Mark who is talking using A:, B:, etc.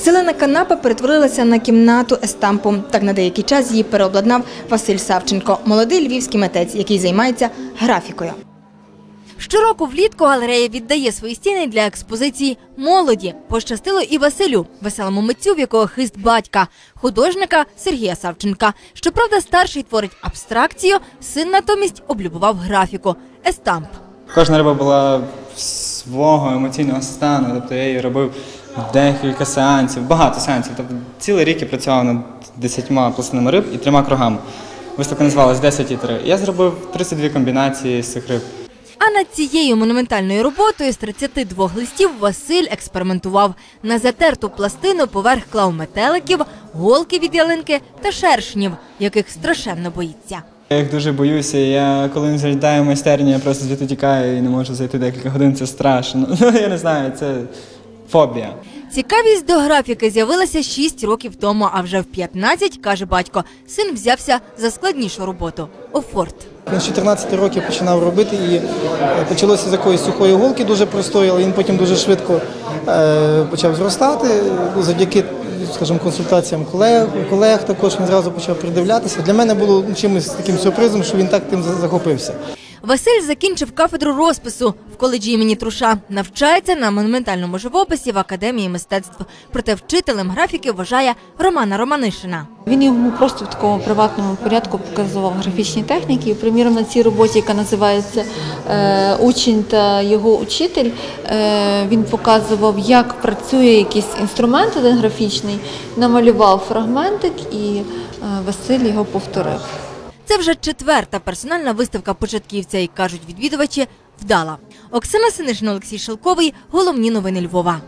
A: Зелена канапа перетворилася на кімнату естампу. Так на деякий час її переобладнав Василь Савченко, молодий львівський митець, який займається графікою. Щороку влітку галерея віддає свої стіни для експозиції молоді. Пощастило і Василю, веселому митцю, в якого хист батька, художника Сергія Савченка. Щоправда, старший творить абстракцію, син натомість облюбував графіку естамп.
B: Кожна риба була свого емоційного стану, тобто я її робив декілька сеансів, багато сеансів. Тобто цілий рік я працював над десятьма пластинами риб і трьома кругами. Виставка називалась 10 і 3. Я зробив 32 комбінації з цих риб.
A: А над цією монументальною роботою з 32 листів Василь експериментував. На затерту пластину поверх клав метеликів, голки від ялинки та шершнів, яких страшенно боїться.
B: Я їх дуже боюся. Я коли не залітаю в майстерню, я просто звідти тікаю і не можу зайти декілька годин. Це страшно. Ну я не знаю, це фобія.
A: Цікавість до графіки з'явилася 6 років тому, а вже в 15, каже батько, син взявся за складнішу роботу офорт.
C: Він з 14 років починав робити і е, почалося з якоїсь сухої голки дуже простої, але він потім дуже швидко е, почав зростати. Завдяки, скажімо, консультаціям колег, колег також він зразу почав придивлятися. Для мене було чимось таким сюрпризом, що він так тим за- захопився.
A: Василь закінчив кафедру розпису в коледжі імені Труша. Навчається на монументальному живописі в академії мистецтв. Проте вчителем графіки вважає Романа Романишина.
D: Він йому просто в такому приватному порядку показував графічні техніки. Приміром, на цій роботі, яка називається е, Учень та його учитель, е, він показував, як працює якийсь інструмент один графічний, намалював фрагментик і е, Василь його повторив.
A: Це вже четверта персональна виставка початківця, і кажуть відвідувачі, вдала. Оксана Синишна, Олексій Шелковий. Головні новини Львова.